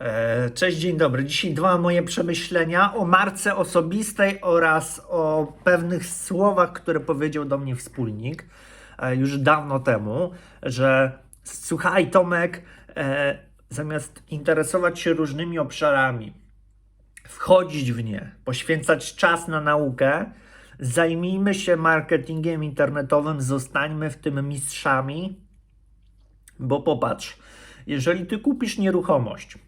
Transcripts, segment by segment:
E, Cześć, dzień dobry. Dzisiaj dwa moje przemyślenia o marce osobistej oraz o pewnych słowach, które powiedział do mnie wspólnik e, już dawno temu, że słuchaj Tomek, e, zamiast interesować się różnymi obszarami, wchodzić w nie, poświęcać czas na naukę, zajmijmy się marketingiem internetowym, zostańmy w tym mistrzami, bo popatrz, jeżeli ty kupisz nieruchomość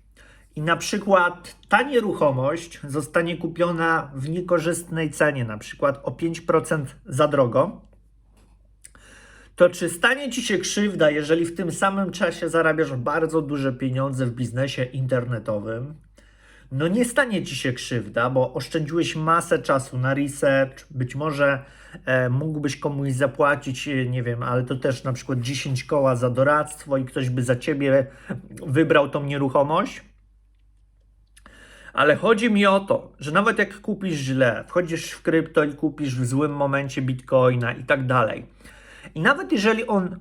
i na przykład ta nieruchomość zostanie kupiona w niekorzystnej cenie, na przykład o 5% za drogo, to czy stanie ci się krzywda, jeżeli w tym samym czasie zarabiasz bardzo duże pieniądze w biznesie internetowym? No nie stanie ci się krzywda, bo oszczędziłeś masę czasu na research, być może e, mógłbyś komuś zapłacić, e, nie wiem, ale to też na przykład 10 koła za doradztwo i ktoś by za ciebie wybrał tą nieruchomość. Ale chodzi mi o to, że nawet jak kupisz źle, wchodzisz w krypto i kupisz w złym momencie bitcoina i tak dalej. I nawet jeżeli on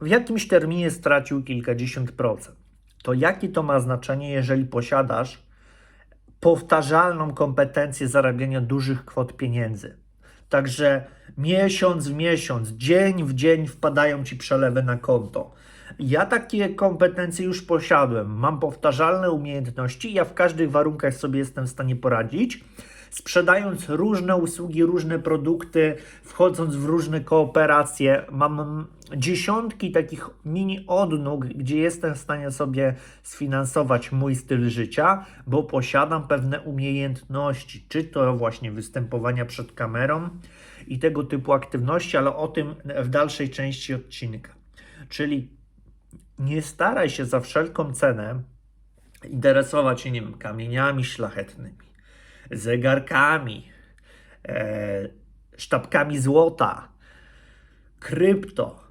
w jakimś terminie stracił kilkadziesiąt procent, to jakie to ma znaczenie, jeżeli posiadasz powtarzalną kompetencję zarabiania dużych kwot pieniędzy? Także miesiąc w miesiąc, dzień w dzień wpadają ci przelewy na konto. Ja takie kompetencje już posiadłem. Mam powtarzalne umiejętności ja w każdych warunkach sobie jestem w stanie poradzić. Sprzedając różne usługi, różne produkty, wchodząc w różne kooperacje, mam dziesiątki takich mini odnóg, gdzie jestem w stanie sobie sfinansować mój styl życia, bo posiadam pewne umiejętności, czy to właśnie występowania przed kamerą i tego typu aktywności, ale o tym w dalszej części odcinka. Czyli nie staraj się za wszelką cenę interesować się, nie wiem, kamieniami szlachetnymi, zegarkami, e, sztabkami złota, krypto,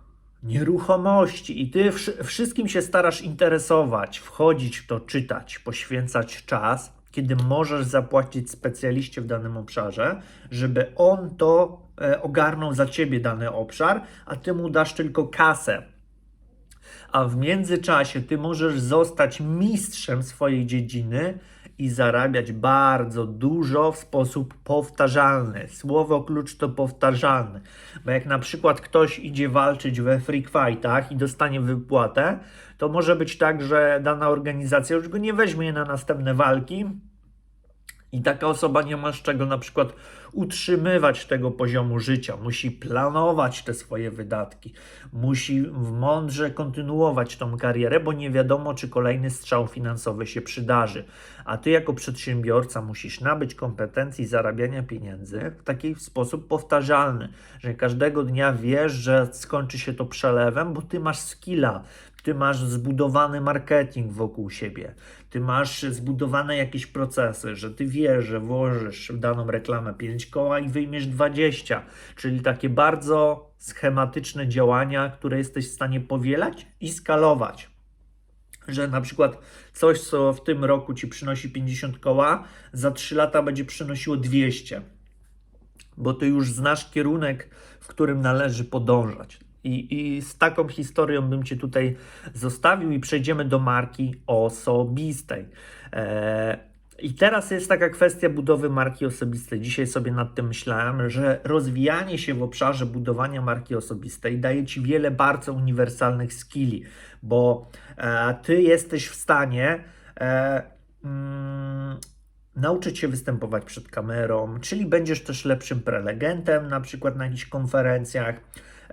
nieruchomości. I ty wszy- wszystkim się starasz interesować, wchodzić w to, czytać, poświęcać czas, kiedy możesz zapłacić specjaliście w danym obszarze, żeby on to e, ogarnął za ciebie dany obszar, a ty mu dasz tylko kasę a w międzyczasie ty możesz zostać mistrzem swojej dziedziny i zarabiać bardzo dużo w sposób powtarzalny. Słowo klucz to powtarzalny. Bo jak na przykład ktoś idzie walczyć we freak fightach i dostanie wypłatę, to może być tak, że dana organizacja już go nie weźmie na następne walki, i taka osoba nie ma z czego na przykład utrzymywać tego poziomu życia, musi planować te swoje wydatki, musi mądrze kontynuować tą karierę, bo nie wiadomo, czy kolejny strzał finansowy się przydarzy. A ty, jako przedsiębiorca, musisz nabyć kompetencji zarabiania pieniędzy w taki sposób powtarzalny, że każdego dnia wiesz, że skończy się to przelewem, bo ty masz skilla, ty masz zbudowany marketing wokół siebie, ty masz zbudowane jakieś procesy, że ty wiesz, że włożysz w daną reklamę 5 koła i wyjmiesz 20, czyli takie bardzo schematyczne działania, które jesteś w stanie powielać i skalować. Że na przykład coś, co w tym roku ci przynosi 50 koła, za 3 lata będzie przynosiło 200 bo ty już znasz kierunek, w którym należy podążać. I, I z taką historią bym Cię tutaj zostawił i przejdziemy do marki osobistej. Eee, I teraz jest taka kwestia budowy marki osobistej. Dzisiaj sobie nad tym myślałem, że rozwijanie się w obszarze budowania marki osobistej daje Ci wiele bardzo uniwersalnych skilli, bo e, Ty jesteś w stanie e, mm, nauczyć się występować przed kamerą, czyli będziesz też lepszym prelegentem, na przykład na jakichś konferencjach.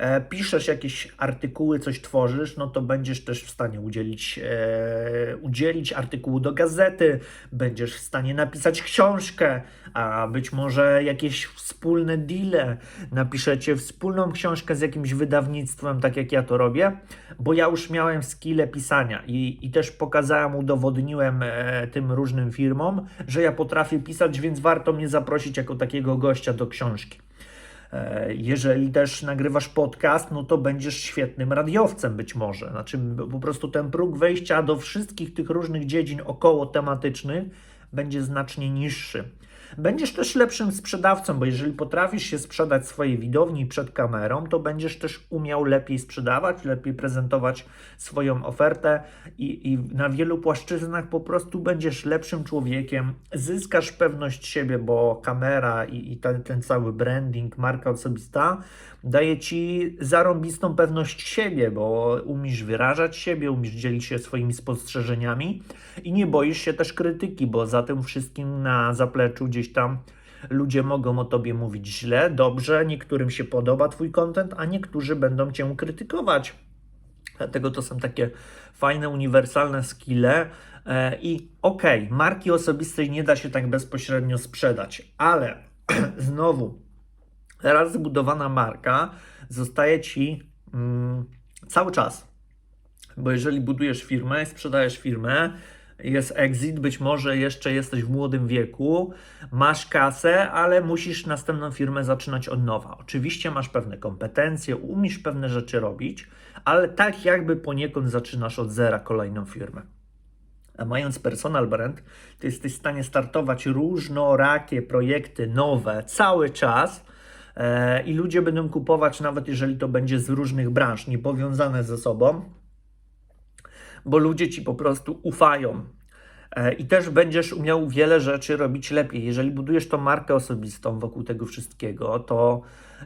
E, piszesz jakieś artykuły, coś tworzysz, no to będziesz też w stanie udzielić, e, udzielić artykułu do gazety, będziesz w stanie napisać książkę, a być może jakieś wspólne deale, napiszecie wspólną książkę z jakimś wydawnictwem, tak jak ja to robię, bo ja już miałem skille pisania i, i też pokazałem, udowodniłem e, tym różnym firmom, że ja potrafię pisać, więc warto mnie zaprosić jako takiego gościa do książki. E, Jeżeli też nagrywasz podcast, no to będziesz świetnym radiowcem być może. Znaczy po prostu ten próg wejścia do wszystkich tych różnych dziedzin około tematycznych będzie znacznie niższy. Będziesz też lepszym sprzedawcą, bo jeżeli potrafisz się sprzedać swojej widowni przed kamerą, to będziesz też umiał lepiej sprzedawać, lepiej prezentować swoją ofertę i, i na wielu płaszczyznach po prostu będziesz lepszym człowiekiem, zyskasz pewność siebie, bo kamera i, i ten, ten cały branding, marka osobista daje ci zarąbistą pewność siebie, bo umiesz wyrażać siebie, umiesz dzielić się swoimi spostrzeżeniami i nie boisz się też krytyki, bo za tym wszystkim na zapleczu gdzieś tam ludzie mogą o tobie mówić źle, dobrze, niektórym się podoba twój content, a niektórzy będą cię krytykować. Dlatego to są takie fajne, uniwersalne skille. E, I okej, okay, marki osobistej nie da się tak bezpośrednio sprzedać, ale znowu, raz zbudowana marka zostaje ci mm, cały czas. Bo jeżeli budujesz firmę, sprzedajesz firmę, jest exit, być może jeszcze jesteś w młodym wieku, masz kasę, ale musisz następną firmę zaczynać od nowa. Oczywiście masz pewne kompetencje, umiesz pewne rzeczy robić, ale tak jakby poniekąd zaczynasz od zera kolejną firmę. A mając personal brand, to jesteś w stanie startować różnorakie projekty nowe cały czas e, i ludzie będą kupować, nawet jeżeli to będzie z różnych branż, niepowiązane ze sobą bo ludzie ci po prostu ufają. E, I też będziesz umiał wiele rzeczy robić lepiej. Jeżeli budujesz tą markę osobistą wokół tego wszystkiego, to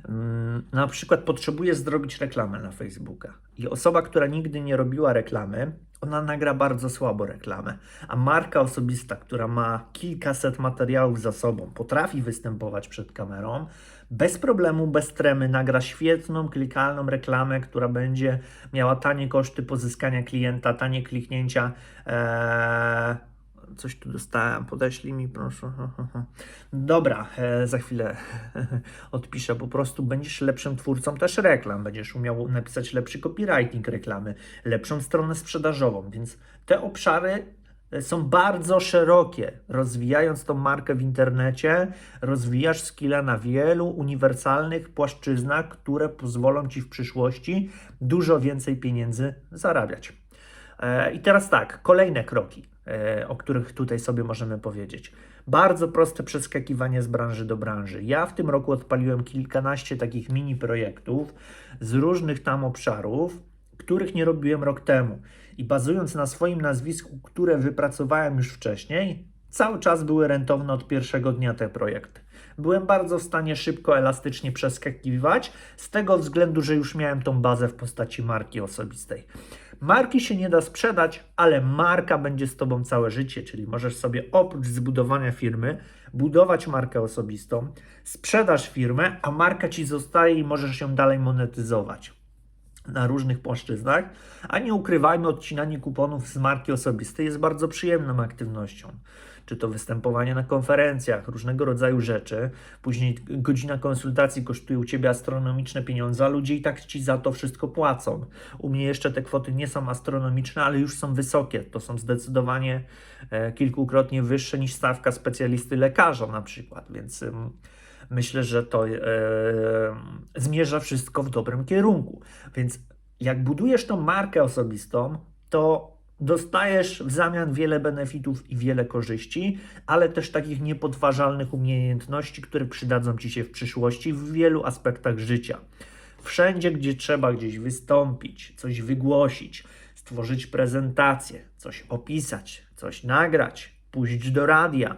mm, na przykład potrzebujesz zrobić reklamę na Facebooka. I osoba, która nigdy nie robiła reklamy, ona nagra bardzo słabo reklamę. A marka osobista, która ma kilkaset materiałów za sobą, potrafi występować przed kamerą, bez problemu, bez tremy nagra świetną, klikalną reklamę, która będzie miała tanie koszty pozyskania klienta, tanie kliknięcia. Eee, coś tu dostałem, podeślij mi proszę. Dobra, e, za chwilę odpiszę. Po prostu będziesz lepszym twórcą też reklam, będziesz umiał napisać lepszy copywriting reklamy, lepszą stronę sprzedażową, więc te obszary są bardzo szerokie. Rozwijając tą markę w internecie, rozwijasz skilla na wielu uniwersalnych płaszczyznach, które pozwolą ci w przyszłości dużo więcej pieniędzy zarabiać. E, I teraz tak, kolejne kroki, e, o których tutaj sobie możemy powiedzieć. Bardzo proste przeskakiwanie z branży do branży. Ja w tym roku odpaliłem kilkanaście takich mini projektów z różnych tam obszarów, których nie robiłem rok temu. I bazując na swoim nazwisku, które wypracowałem już wcześniej, cały czas były rentowne od pierwszego dnia te projekty. Byłem bardzo w stanie szybko, elastycznie przeskakiwać, z tego względu, że już miałem tą bazę w postaci marki osobistej. Marki się nie da sprzedać, ale marka będzie z Tobą całe życie, czyli możesz sobie oprócz zbudowania firmy budować markę osobistą, sprzedasz firmę, a marka Ci zostaje i możesz ją dalej monetyzować na różnych płaszczyznach, a nie ukrywajmy, odcinanie kuponów z marki osobistej jest bardzo przyjemną aktywnością. Czy to występowanie na konferencjach, różnego rodzaju rzeczy. Później godzina konsultacji kosztuje u Ciebie astronomiczne pieniądze, a ludzie i tak Ci za to wszystko płacą. U mnie jeszcze te kwoty nie są astronomiczne, ale już są wysokie. To są zdecydowanie e, kilkukrotnie wyższe niż stawka specjalisty lekarza na przykład, więc myślę, że to e, zmierza wszystko w dobrym kierunku. Więc jak budujesz tą markę osobistą, to dostajesz w zamian wiele benefitów i wiele korzyści, ale też takich niepodważalnych umiejętności, które przydadzą ci się w przyszłości w wielu aspektach życia. Wszędzie, gdzie trzeba gdzieś wystąpić, coś wygłosić, stworzyć prezentację, coś opisać, coś nagrać, pójść do radia,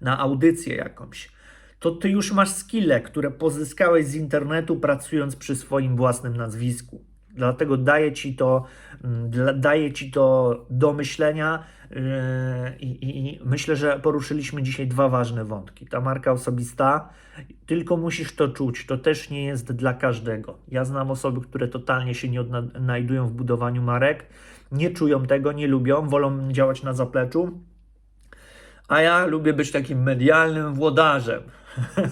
na audycję jakąś to ty już masz skille, które pozyskałeś z internetu pracując przy swoim własnym nazwisku. Dlatego daje ci to, mm, daje ci to do myślenia yy, i, i myślę, że poruszyliśmy dzisiaj dwa ważne wątki. Ta marka osobista, tylko musisz to czuć, to też nie jest dla każdego. Ja znam osoby, które totalnie się nie odnajdują w budowaniu marek, nie czują tego, nie lubią, wolą działać na zapleczu, a ja lubię być takim medialnym włodarzem.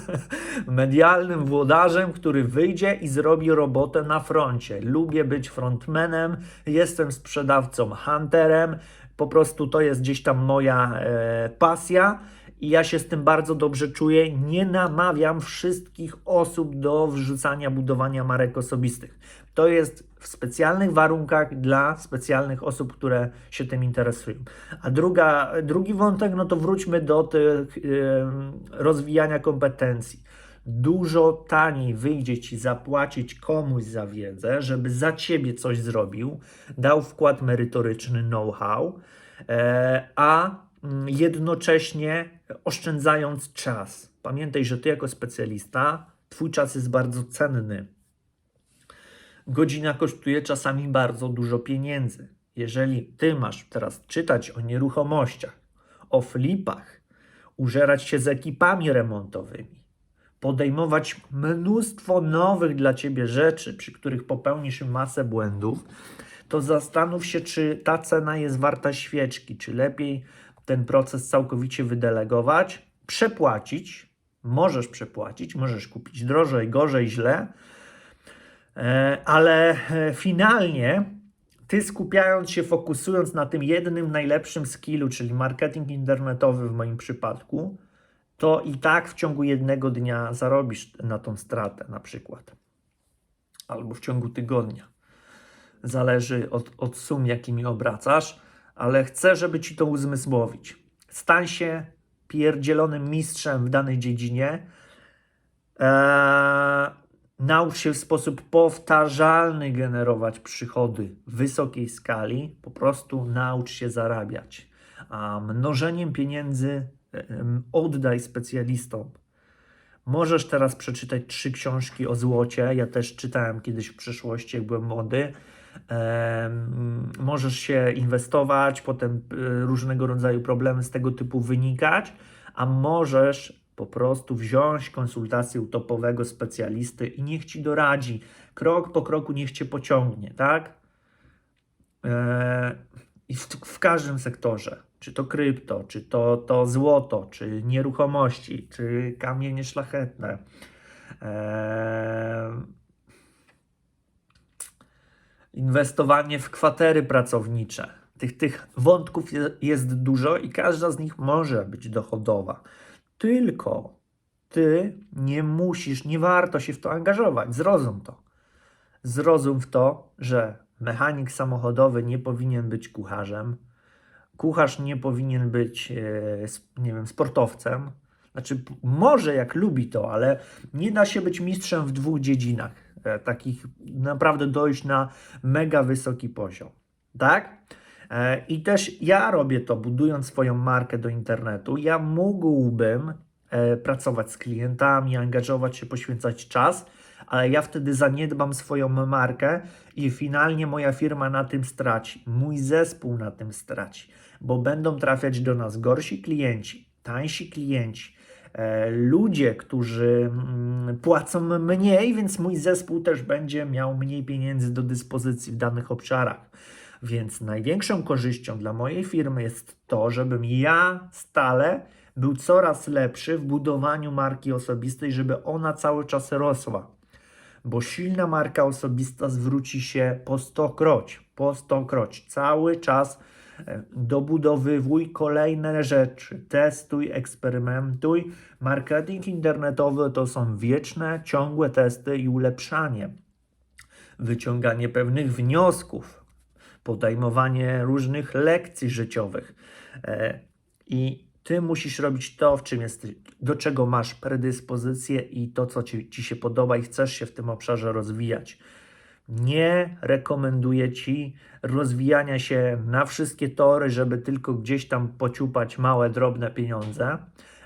medialnym włodarzem, który wyjdzie i zrobi robotę na froncie. Lubię być frontmanem, jestem sprzedawcą, hunterem, po prostu to jest gdzieś tam moja e, pasja i ja się z tym bardzo dobrze czuję. Nie namawiam wszystkich osób do wrzucania budowania marek osobistych. To jest w specjalnych warunkach dla specjalnych osób, które się tym interesują. A druga, drugi wątek, no to wróćmy do tych yy, rozwijania kompetencji. Dużo taniej wyjdzie ci zapłacić komuś za wiedzę, żeby za ciebie coś zrobił, dał wkład merytoryczny, know-how, e, a jednocześnie oszczędzając czas. Pamiętaj, że ty jako specjalista, twój czas jest bardzo cenny. Godzina kosztuje czasami bardzo dużo pieniędzy. Jeżeli ty masz teraz czytać o nieruchomościach, o flipach, użerać się z ekipami remontowymi, podejmować mnóstwo nowych dla ciebie rzeczy, przy których popełnisz masę błędów, to zastanów się, czy ta cena jest warta świeczki, czy lepiej ten proces całkowicie wydelegować, przepłacić. Możesz przepłacić, możesz kupić drożej, gorzej, źle, e, ale e, finalnie ty skupiając się, fokusując na tym jednym najlepszym skillu, czyli marketing internetowy w moim przypadku, to i tak w ciągu jednego dnia zarobisz na tą stratę na przykład. Albo w ciągu tygodnia. Zależy od, od sum, jakimi obracasz, ale chcę, żeby ci to uzmysłowić. Stań się pierdzielonym mistrzem w danej dziedzinie. Eee, naucz się w sposób powtarzalny generować przychody w wysokiej skali. Po prostu naucz się zarabiać. A mnożeniem pieniędzy em, oddaj specjalistom. Możesz teraz przeczytać trzy książki o złocie. Ja też czytałem kiedyś w przeszłości, jak byłem młody. Możesz się inwestować, potem y, różnego rodzaju problemy z tego typu wynikać, a możesz po prostu wziąć konsultację u topowego specjalisty i niech ci doradzi. Krok po kroku niech cię pociągnie, tak? E, I w, w każdym sektorze, czy to krypto, czy to, to złoto, czy nieruchomości, czy kamienie szlachetne. E, inwestowanie w kwatery pracownicze. Tych, tych wątków je, jest dużo i każda z nich może być dochodowa. Tylko ty nie musisz, nie warto się w to angażować. Zrozum to. Zrozum w to, że mechanik samochodowy nie powinien być kucharzem, kucharz nie powinien być, e, nie wiem, sportowcem. Znaczy, może jak lubi to, ale nie da się być mistrzem w dwóch dziedzinach, takich naprawdę dojść na mega wysoki poziom. Tak? E, I też ja robię to, budując swoją markę do internetu. Ja mógłbym e, pracować z klientami, angażować się, poświęcać czas, ale ja wtedy zaniedbam swoją markę i finalnie moja firma na tym straci. Mój zespół na tym straci, bo będą trafiać do nas gorsi klienci, tańsi klienci, e, ludzie, którzy mm, płacą mniej, więc mój zespół też będzie miał mniej pieniędzy do dyspozycji w danych obszarach. Więc największą korzyścią dla mojej firmy jest to, żebym ja stale był coraz lepszy w budowaniu marki osobistej, żeby ona cały czas rosła. Bo silna marka osobista zwróci się po stokroć, po stokroć. Cały czas e, dobudowywuj kolejne rzeczy, testuj, eksperymentuj. Marketing internetowy to są wieczne, ciągłe testy i ulepszanie. Wyciąganie pewnych wniosków, podejmowanie różnych lekcji życiowych. E, I ty musisz robić to, w czym jesteś, do czego masz predyspozycję i to, co ci, ci się podoba i chcesz się w tym obszarze rozwijać. Nie rekomenduję ci rozwijania się na wszystkie tory, żeby tylko gdzieś tam pociupać małe, drobne pieniądze.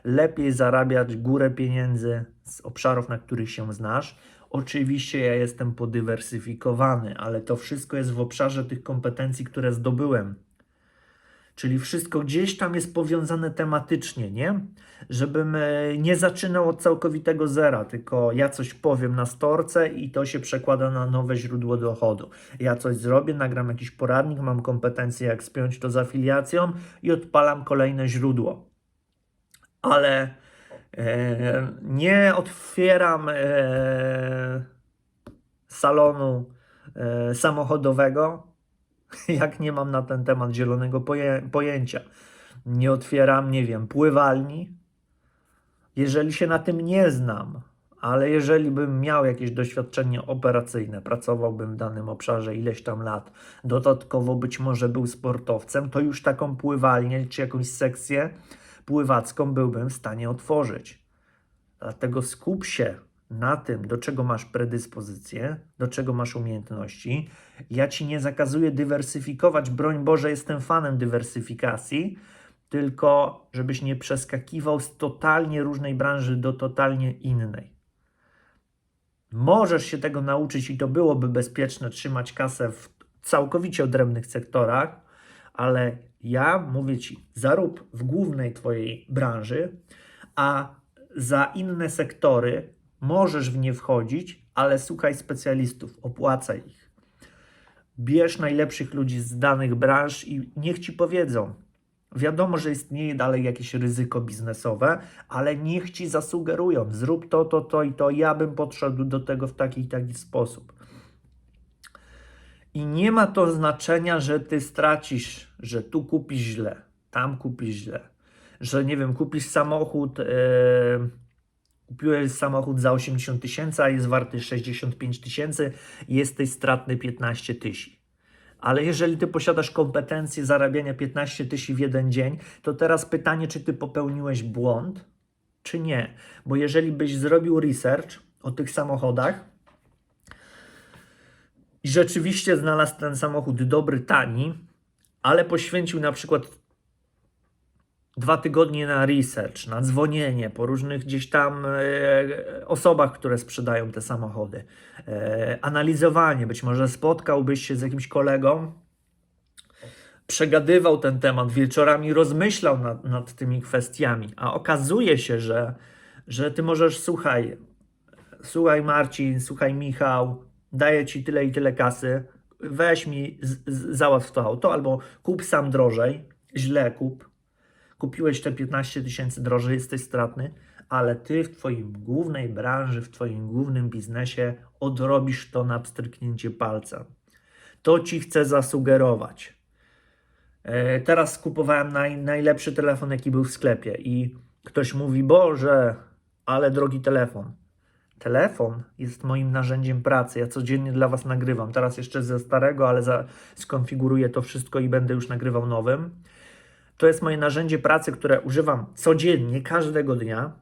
Lepiej zarabiać górę pieniędzy z obszarów, na których się znasz. Oczywiście ja jestem podywersyfikowany, ale to wszystko jest w obszarze tych kompetencji, które zdobyłem. Czyli wszystko gdzieś tam jest powiązane tematycznie, nie? Żebym e, nie zaczynał od całkowitego zera, tylko ja coś powiem na storce i to się przekłada na nowe źródło dochodu. Ja coś zrobię, nagram jakiś poradnik, mam kompetencje, jak spiąć to z afiliacją i odpalam kolejne źródło. Ale e, nie otwieram e, salonu e, samochodowego, jak nie mam na ten temat zielonego poje, pojęcia. Nie otwieram, nie wiem, pływalni, jeżeli się na tym nie znam, ale jeżeli bym miał jakieś doświadczenie operacyjne, pracowałbym w danym obszarze ileś tam lat, dodatkowo być może był sportowcem, to już taką pływalnię czy jakąś sekcję pływacką byłbym w stanie otworzyć. Dlatego skup się na tym, do czego masz predyspozycję, do czego masz umiejętności. Ja ci nie zakazuję dywersyfikować, broń Boże, jestem fanem dywersyfikacji, tylko żebyś nie przeskakiwał z totalnie różnej branży do totalnie innej. Możesz się tego nauczyć i to byłoby bezpieczne trzymać kasę w całkowicie odrębnych sektorach, ale ja mówię ci, zarób w głównej twojej branży, a za inne sektory możesz w nie wchodzić, ale słuchaj specjalistów, opłacaj ich. Bierz najlepszych ludzi z danych branż i niech ci powiedzą. Wiadomo, że istnieje dalej jakieś ryzyko biznesowe, ale niech ci zasugerują, zrób to, to, to i to. Ja bym podszedł do tego w taki i taki sposób. I nie ma to znaczenia, że ty stracisz, że tu kupisz źle, tam kupisz źle, że nie wiem, kupisz samochód, yy, kupiłeś samochód za 80 tysięcy, a jest warty 65 tysięcy, jesteś stratny 15 tysięcy. Ale jeżeli ty posiadasz kompetencje zarabiania 15 tysięcy w jeden dzień, to teraz pytanie, czy ty popełniłeś błąd, czy nie. Bo jeżeli byś zrobił research o tych samochodach, i rzeczywiście znalazł ten samochód dobry, tani, ale poświęcił na przykład dwa tygodnie na research, na dzwonienie po różnych gdzieś tam e, osobach, które sprzedają te samochody, e, analizowanie, być może spotkałbyś się z jakimś kolegą, przegadywał ten temat, wieczorami rozmyślał nad, nad tymi kwestiami, a okazuje się, że, że ty możesz, słuchaj, słuchaj Marcin, słuchaj Michał, daję ci tyle i tyle kasy, weź mi, załatw to auto, albo kup sam drożej, źle kup, kupiłeś te 15 tysięcy drożej, jesteś stratny, ale ty w twoim głównej branży, w twoim głównym biznesie odrobisz to na pstryknięcie palca. To ci chcę zasugerować. E, teraz kupowałem naj, najlepszy telefon, jaki był w sklepie i ktoś mówi, Boże, ale drogi telefon. Telefon jest moim narzędziem pracy. Ja codziennie dla Was nagrywam. Teraz jeszcze ze starego, ale za, skonfiguruję to wszystko i będę już nagrywał nowym. To jest moje narzędzie pracy, które używam codziennie, każdego dnia.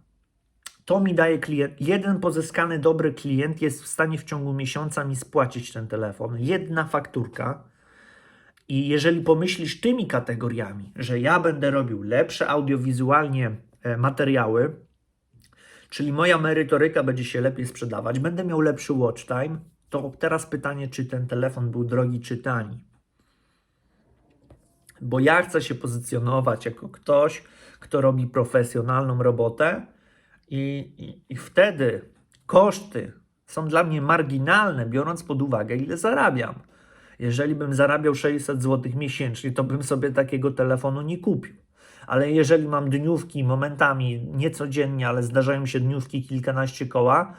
To mi daje klient. Jeden pozyskany dobry klient jest w stanie w ciągu miesiąca mi spłacić ten telefon. Jedna fakturka. I jeżeli pomyślisz tymi kategoriami, że ja będę robił lepsze audiowizualnie e, materiały, czyli moja merytoryka będzie się lepiej sprzedawać, będę miał lepszy watch time, to teraz pytanie, czy ten telefon był drogi czy tani. Bo ja chcę się pozycjonować jako ktoś, kto robi profesjonalną robotę i, i, i wtedy koszty są dla mnie marginalne, biorąc pod uwagę, ile zarabiam. Jeżeli bym zarabiał 600 zł miesięcznie, to bym sobie takiego telefonu nie kupił. Ale jeżeli mam dniówki momentami, nie codziennie, ale zdarzają się dniówki kilkanaście koła,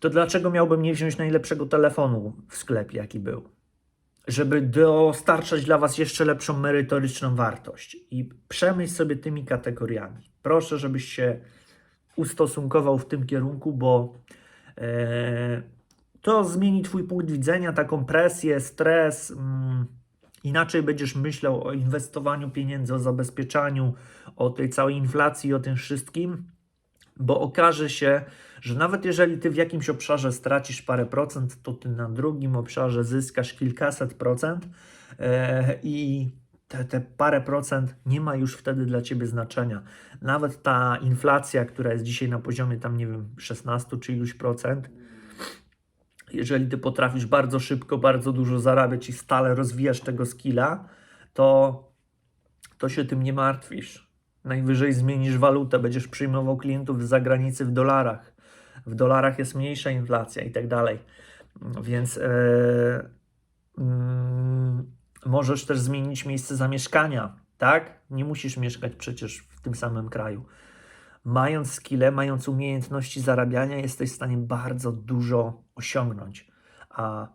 to dlaczego miałbym nie wziąć najlepszego telefonu w sklepie, jaki był? Żeby dostarczać dla Was jeszcze lepszą merytoryczną wartość. I przemyśl sobie tymi kategoriami. Proszę, żebyś się ustosunkował w tym kierunku, bo e, to zmieni Twój punkt widzenia, taką presję, stres. Mm, inaczej będziesz myślał o inwestowaniu pieniędzy, o zabezpieczaniu, o tej całej inflacji, o tym wszystkim, bo okaże się, że nawet jeżeli Ty w jakimś obszarze stracisz parę procent, to Ty na drugim obszarze zyskasz kilkaset procent e, i te, te parę procent nie ma już wtedy dla Ciebie znaczenia. Nawet ta inflacja, która jest dzisiaj na poziomie tam, nie wiem, 16 czy iluś procent, jeżeli ty potrafisz bardzo szybko, bardzo dużo zarabiać i stale rozwijasz tego skilla, to, to się tym nie martwisz. Najwyżej zmienisz walutę, będziesz przyjmował klientów z zagranicy w dolarach. W dolarach jest mniejsza inflacja i tak dalej. Więc e, mm, możesz też zmienić miejsce zamieszkania, tak? Nie musisz mieszkać przecież w tym samym kraju mając skille, mając umiejętności zarabiania, jesteś w stanie bardzo dużo osiągnąć. A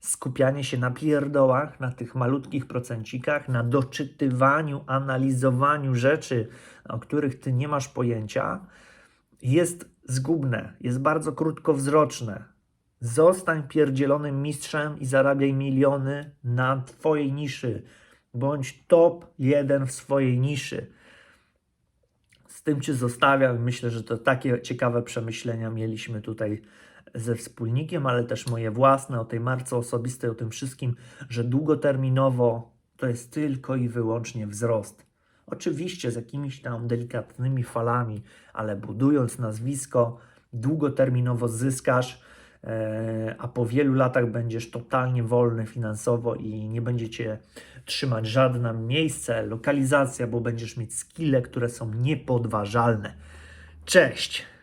skupianie się na pierdołach, na tych malutkich procencikach, na doczytywaniu, analizowaniu rzeczy, o których ty nie masz pojęcia, jest zgubne, jest bardzo krótkowzroczne. Zostań pierdzielonym mistrzem i zarabiaj miliony na twojej niszy. Bądź top jeden w swojej niszy. Z tym Cię zostawiam. Myślę, że to takie ciekawe przemyślenia mieliśmy tutaj ze wspólnikiem, ale też moje własne o tej marce osobistej, o tym wszystkim, że długoterminowo to jest tylko i wyłącznie wzrost. Oczywiście z jakimiś tam delikatnymi falami, ale budując nazwisko, długoterminowo zyskasz, e, a po wielu latach będziesz totalnie wolny finansowo i nie będzie cię trzymać żadne miejsce, lokalizacja, bo będziesz mieć skille, które są niepodważalne. Cześć!